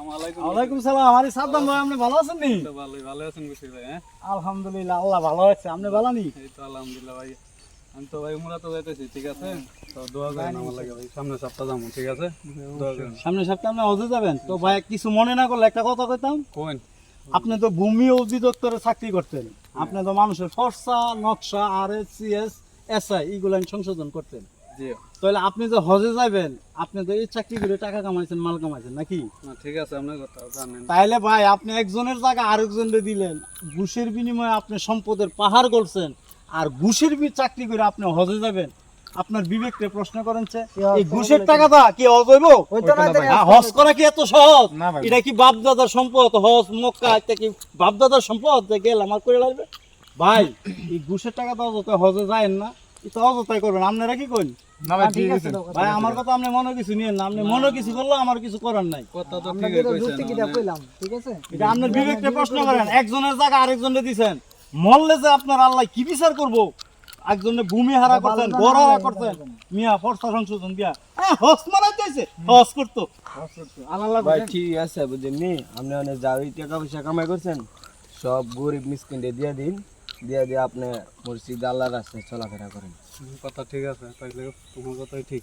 আসসালামু আলাইকুম সালাম। আরে সাদ্দাম ভাই আপনি ভালো আছেন নি? তো ভালোই ভালো আছেন বসির ভাই হ্যাঁ? আলহামদুলিল্লাহ আল্লাহ ভালো আছে। আপনি ভালো নি? এই তো আলহামদুলিল্লাহ ভাই। আমি তো ভাই উমরা তো যাইতেছি ঠিক আছে? তো দোয়া করেন আমার লাগে ভাই সামনে সপ্তাহ যাব ঠিক আছে? দোয়া করেন। সামনের সপ্তাহে আপনি হজে যাবেন? তো ভাই কিছু মনে না করলে একটা কথা কইতাম। কোন? আপনি তো ভূমি অধিদপ্তরে চাকরি করতেন। আপনি তো মানুষের ফর্সা নকশা আর S C S S SI এগুলো সংশোধন করতেন। তাহলে আপনি যে হজে যাবেন আপনি তো এই চাকরি করে টাকা কামাইছেন মাল কামাইছেন নাকি? ঠিক আছে আপনার কথা জানেন। তাইলে ভাই আপনি একজনের জায়গা আরেকজনকে দিলেন ঘুষের বিনিময়ে আপনি সম্পদের পাহাড় করছেন আর ঘুষের বি চাকরি করে আপনি হজে যাবেন। আপনার বিবেককে প্রশ্ন করেন এই ঘুষের টাকাটা কি হজ হইব হজ করা কি এত সহজ? এটা কি বাপ দাদার সম্পদ? হজ মক্কা এটা কি বাপ দাদার সম্পদ? যে গেল আমার করে লাগবে ভাই এই ঘুষের টাকা তো অযথা হজে যায়েন না অযথাই করবেন আপনারা কি করেন ভাই ঠিক আছে ভাই আমার কথা আপনি মনে কিছু নিয়েন না আপনি মনে কিছু করলে আমার কিছু করার নাই। কথা তো ঠিক কইছেন এটা আপনার বিবেককে প্রশ্ন করেন একজনের জায়গা আরেকজনের দিছেন। মরলে যে আপনার আল্লাহ কি বিচার করব? একজনে ভূমি হারা করতেন ঘর হারা করতেন মিয়া ফর্সা সংশোধন দিয়া। হ্যাঁ হস মারা দিয়েছে হস করতো। ভাই ঠিক আছে বুঝেননি? আপনি অনেক যা টাকা পয়সা কামাই করছেন সব গরিব মিসকিনদের দিয়ে দিন। দিয়ে দিয়ে আপনি মসজিদ আল্লাহ রাস্তায় চলাফেরা করেন। কথা ঠিক আছে তাই তোমার কথাই ঠিক।